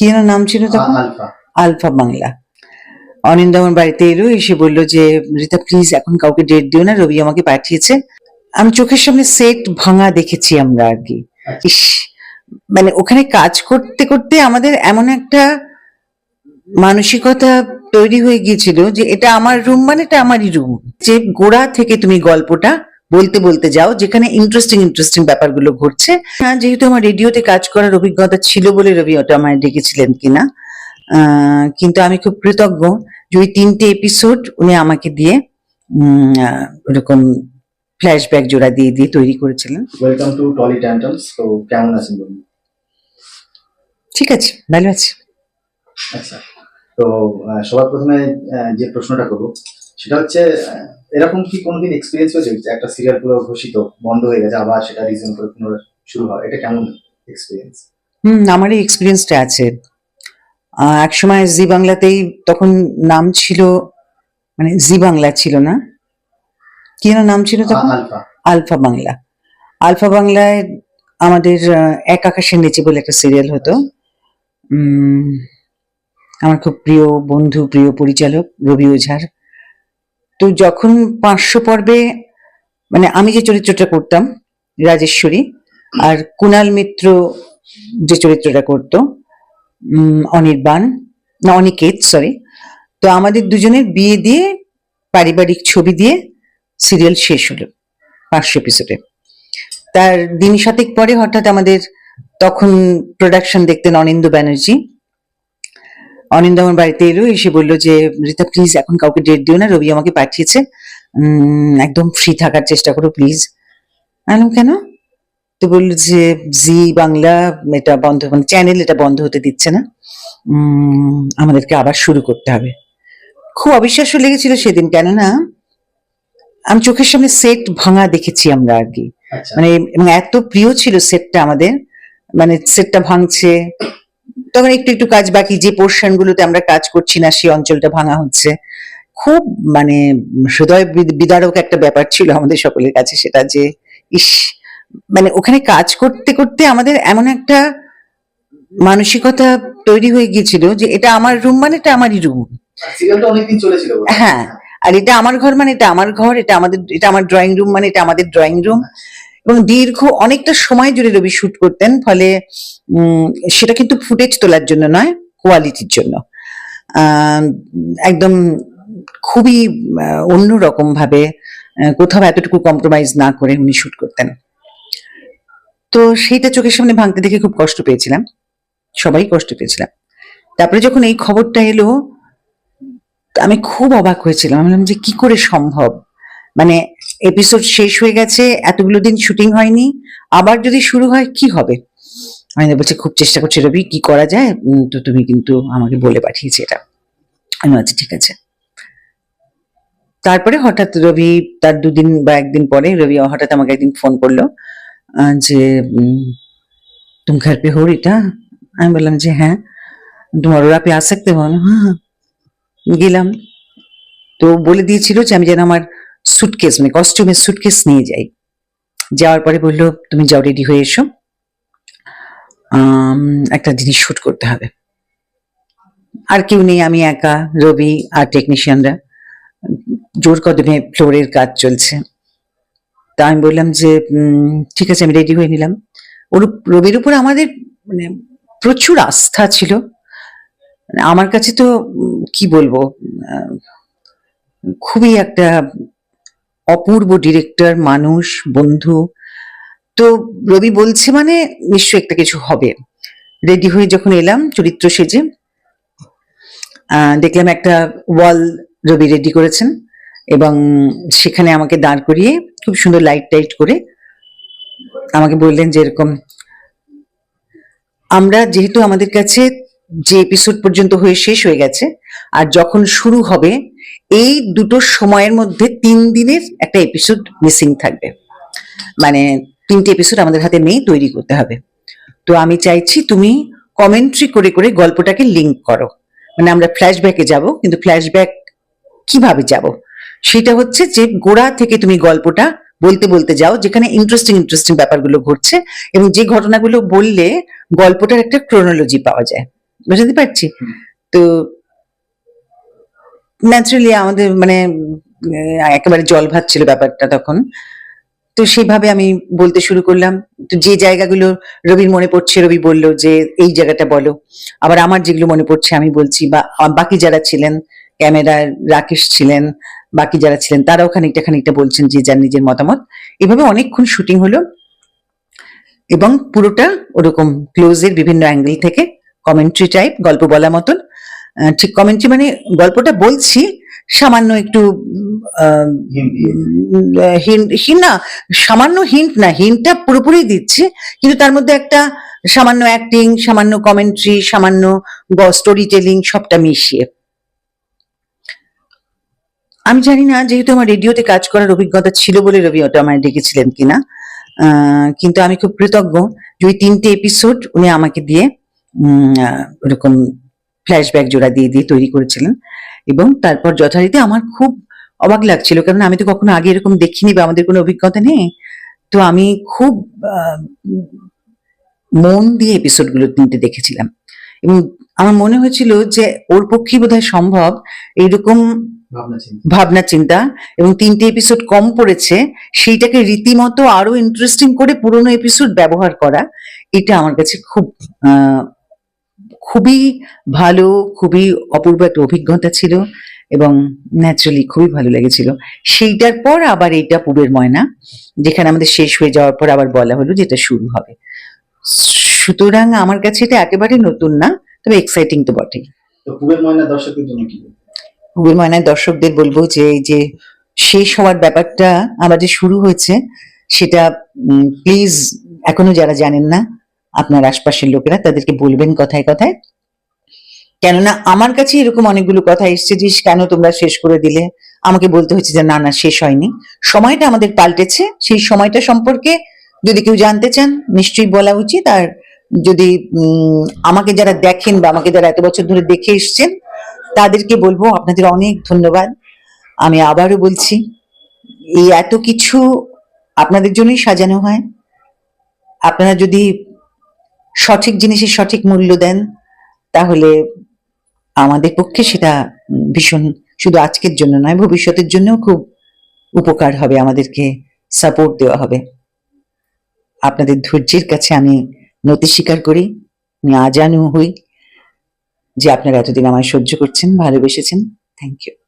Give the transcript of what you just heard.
কি যেন নাম ছিল তখন? আলফা। বাংলা। অনিন্দ আমার বাড়িতে এলো এসে বলল যে রীতা প্লিজ এখন কাউকে ডেট দিও না রবি আমাকে পাঠিয়েছে। আমি চোখের সামনে সেট ভাঙা দেখেছি আমরা আর কি। আচ্ছা। ইস মানে ওখানে কাজ করতে করতে আমাদের এমন একটা মানসিকতা তৈরি হয়ে গিয়েছিল যে এটা আমার রুম মানে এটা আমারই রুম যে গোড়া থেকে তুমি গল্পটা বলতে বলতে যাও যেখানে ইন্টারেস্টিং ইন্টারেস্টিং ব্যাপারগুলো ঘটছে। হ্যাঁ যেহেতু আমার রেডিওতে কাজ করার অভিজ্ঞতা ছিল বলে রবি ওটা আমায় ডেকেছিলেন কিনা কিন্তু আমি খুব কৃতজ্ঞ যে ওই তিনটে এপিসোড উনি আমাকে দিয়ে ওরকম ফ্ল্যাশব্যাক জোড়া দিয়ে দিয়ে তৈরি করেছিলেন। ওয়েলকাম টু টলি ট্যান্টমস তো কেমন আছেন বলুন? ঠিক আছে ভালো আছে। আচ্ছা তো সবার প্রথমে যে প্রশ্নটা করব সেটা হচ্ছে এরকম কি কোনোদিন এক্সপিরিয়েন্স হয়েছে যে একটা সিরিয়াল পুরো ঘোষিত বন্ধ হয়ে গেছে আবার সেটা রিজন করে পুনরায় শুরু হয়? এটা কেমন এক্সপিরিয়েন্স হুম আমার এই এক্সপিরিয়েন্সটা আছে। আহ, একসময় জি বাংলাতেই তখন নাম ছিল মানে জি বাংলা ছিল না? কি যেন নাম ছিল তখন? আলফা। আলফা বাংলা। আলফা বাংলায় আমাদের এক আকাশের নিচে বলে একটা সিরিয়াল হতো। উম, আমার খুব প্রিয় বন্ধু প্রিয় পরিচালক রবি ওঝার। তো যখন পাঁচশো পর্বে মানে আমি যে চরিত্রটা করতাম, রাজেশ্বরী, আর কুণাল মিত্র যে চরিত্রটা করতো অনির্বাণ, না, অনিকেত সরি তো আমাদের দুজনের বিয়ে দিয়ে, পারিবারিক ছবি দিয়ে সিরিয়াল শেষ হলো পাঁচশো এপিসোডে তার দিন সাতেক পরে হঠাৎ আমাদের তখন প্রোডাকশন দেখতেন অনিন্দ ব্যানার্জি। অনিন্দ আমার বাড়িতে এলো এসে বলল যে রিতা প্লিজ এখন কাউকে ডেট দিও না রবি আমাকে পাঠিয়েছে। একদম ফ্রি থাকার চেষ্টা করো প্লিজ আমি কেন? তো বলল যে জি বাংলা এটা বন্ধ মানে চ্যানেল এটা বন্ধ হতে দিচ্ছে না। আমাদেরকে আবার শুরু করতে হবে। খুব অবিশ্বাস্য লেগেছিল সেদিন কেননা আমি চোখের সামনে সেট ভাঙা দেখেছি আমরা আর কি। আচ্ছা। মানে এবং এত প্রিয় ছিল সেটটা আমাদের। মানে সেটটা ভাঙছে তখন একটু একটু কাজ বাকি যে পোর্শন গুলোতে আমরা কাজ করছি না সেই অঞ্চলটা ভাঙা হচ্ছে। খুব মানে হৃদয় বিদ- বিদারক একটা ব্যাপার ছিল আমাদের সকলের কাছে সেটা যে ইস মানে ওখানে কাজ করতে করতে আমাদের এমন একটা মানসিকতা তৈরি হয়ে গিয়েছিল যে এটা আমার রুম মানে এটা আমারই রুম। হ্যাঁ আর এটা আমার ঘর মানে এটা আমার ঘর এটা আমাদের এটা আমার ড্রয়িং রুম মানে এটা আমাদের ড্রয়িং রুম এবং দীর্ঘ অনেকটা সময় জুড়ে রবি শুট করতেন, ফলে সেটা কিন্তু ফুটেজ তোলার জন্য নয় কোয়ালিটির জন্য। একদম খুবই অন্যরকম ভাবে কোথাও এতটুকু কম্প্রোমাইজ না করে উনি শুট করতেন। তো সেইটা চোখের সামনে ভাঙতে দেখে খুব কষ্ট পেয়েছিলাম। সবাই কষ্ট পেয়েছিলাম। তারপরে যখন এই খবরটা এলো, আমি খুব অবাক হয়েছিলাম। আমি বললাম যে কি করে সম্ভব? মানে এপিসোড শেষ হয়ে গেছে, এতগুলো দিন শুটিং হয়নি। আবার যদি শুরু হয়, কি হবে? আমি বলছে, খুব চেষ্টা করছি রবি, কি করা যায়? তো তুমি কিন্তু আমাকে বলে পাঠিয়েছি এটা। আমি আচ্ছা ঠিক আছে। তারপরে হঠাৎ রবি, তার দুদিন বা একদিন পরে রবি হঠাৎ আমাকে একদিন ফোন করল যে তুমি ঘর পে হো এটা আমি বললাম, যে হ্যাঁ। তোমার ওরা পে আসতে সকতে হ্যাঁ, হ্যাঁ। গেলাম। তো বলে দিয়েছিল যে, আমি যেন আমার সুটকেস মানে কস্টিউমের সুটকেস নিয়ে যাই। যাওয়ার পরে বলল, তুমি যাও রেডি হয়ে এসো। একটা জিনিস শুট করতে হবে। আর কেউ নেই, আমি একা, রবি আর টেকনিশিয়ানরা জোর কদমে ফ্লোরের কাজ চলছে। তা আমি বললাম যে ঠিক আছে, আমি রেডি হয়ে নিলাম। ওর রবির উপর আমাদের মানে প্রচুর আস্থা ছিল। মানে আমার কাছে তো কি বলব? খুবই একটা অপূর্ব ডিরেক্টর মানুষ, বন্ধু। তো রবি বলছে মানে নিশ্চয়ই একটা কিছু হবে। রেডি হয়ে যখন এলাম চরিত্র সেজে দেখলাম একটা ওয়াল রবি রেডি করেছেন এবং সেখানে আমাকে দাঁড় করিয়ে খুব সুন্দর লাইট টাইট করে আমাকে বললেন যে এরকম, আমরা যেহেতু আমাদের কাছে যে এপিসোড পর্যন্ত হয়ে শেষ হয়ে গেছে, আর যখন শুরু হবে এই দুটো সময়ের মধ্যে তিন দিনের একটা এপিসোড মিসিং থাকবে। মানে তিনটে এপিসোড আমাদের হাতে নেই, তৈরি করতে হবে। তো আমি চাইছি তুমি কমেন্ট্রি করে করে গল্পটাকে লিঙ্ক করো। মানে আমরা ফ্ল্যাশব্যাকে যাব, কিন্তু ফ্ল্যাশব্যাক কীভাবে যাব? সেটা হচ্ছে যে গোড়া থেকে তুমি গল্পটা বলতে বলতে যাও, যেখানে ইন্টারেস্টিং ইন্টারেস্টিং ব্যাপারগুলো ঘটছে এবং যে ঘটনাগুলো বললে গল্পটার একটা ক্রোনোলজি পাওয়া যায়। বুঝতে পারছি? তো ন্যাচারালি আমাদের মানে একেবারে জল ভাত ছিল ব্যাপারটা তখন। তো সেইভাবে আমি বলতে শুরু করলাম, তো যে জায়গাগুলো রবির মনে পড়ছে, রবি বলল যে, এই জায়গাটা বলো। আবার আমার যেগুলো মনে পড়ছে আমি বলছি, বা বাকি যারা ছিলেন, ক্যামেরার রাকেশ ছিলেন, বাকি যারা ছিলেন, তারাও খানিকটা খানিকটা বলছেন যে, যার নিজের মতামত। এভাবে অনেকক্ষণ শুটিং হলো এবং পুরোটা ওরকম ক্লোজের বিভিন্ন অ্যাঙ্গেল থেকে কমেন্ট্রি টাইপ গল্প বলা মতন। ঠিক কমেন্ট্রি মানে গল্পটা বলছি, সামান্য একটু না, সামান্য হিন্ট না হিন্টটা পুরোপুরি দিচ্ছে, কিন্তু তার মধ্যে একটা সামান্য অ্যাক্টিং সামান্য কমেন্ট্রি সামান্য স্টোরি টেলিং সবটা মিশিয়ে। আমি জানি না, যেহেতু আমার রেডিওতে কাজ করার অভিজ্ঞতা ছিল বলে রবি ওটা আমায় ডেকেছিলেন কিনা কিন্তু আমি খুব কৃতজ্ঞ যে ওই তিনটে এপিসোড উনি আমাকে দিয়ে ওরকম ফ্ল্যাশব্যাক জোড়া দিয়ে দিয়ে তৈরি করেছিলেন এবং তারপর যথারীতি আমার খুব অবাক লাগছিল কারণ আমি তো কখনো আগে এরকম দেখিনি বা আমাদের কোনো অভিজ্ঞতা নেই। তো আমি খুব মন দিয়ে এপিসোডগুলো তিনটে দেখেছিলাম। এবং আমার মনে হয়েছিল যে ওর পক্ষে বোধহয় সম্ভব এইরকম ভাবনা চিন্তা। এবং তিনটে এপিসোড কম পড়েছে সেইটাকে রীতিমতো আরও ইন্টারেস্টিং করে পুরোনো এপিসোড ব্যবহার করা এটা আমার কাছে খুব আহ, খুবই ভালো খুবই অপূর্ব একটা অভিজ্ঞতা ছিল এবং ন্যাচারালি খুবই ভালো লেগেছিল। সেইটার পর আবার এইটা পুবের ময়না যেখানে আমাদের শেষ হয়ে যাওয়ার পর আবার বলা হলো যে এটা শুরু হবে। সুতরাং আমার কাছে এটা একেবারে নতুন না তবে এক্সাইটিং তো বটেই। পুবের ময়না দর্শকদের জন্য কি? বলবেন? ময়নায় দর্শকদের বলব যে এই যে শেষ হওয়ার ব্যাপারটা আবার যে শুরু হয়েছে সেটা প্লিজ এখনও যারা জানেন না আপনার আশপাশের লোকেরা তাদেরকে বলবেন কথায় কথায়। কেননা আমার কাছে এরকম অনেকগুলো কথা এসছে যে কেন তোমরা শেষ করে দিলে? আমাকে বলতে হচ্ছে যে, না না, শেষ হয়নি। সময়টা আমাদের পাল্টেছে। সেই সময়টা সম্পর্কে যদি কেউ জানতে চান, নিশ্চয়ই বলা উচিত। আর যদি আমাকে যারা দেখেন বা আমাকে যারা এত বছর ধরে দেখে এসছেন, তাদেরকে বলব, আপনাদের অনেক ধন্যবাদ। আমি আবারও বলছি, এই এত কিছু আপনাদের জন্যই সাজানো হয়। আপনারা যদি সঠিক জিনিসের সঠিক মূল্য দেন, তাহলে আমাদের পক্ষে সেটা ভীষণ শুধু আজকের জন্য নয়, ভবিষ্যতের জন্যও খুব উপকার হবে, আমাদেরকে সাপোর্ট দেওয়া হবে। আপনাদের ধৈর্যের কাছে আমি নতি স্বীকার করি, আমি আজানু হই যে আপনারা এতদিন আমায় সহ্য করছেন, ভালোবেসেছেন। Thank you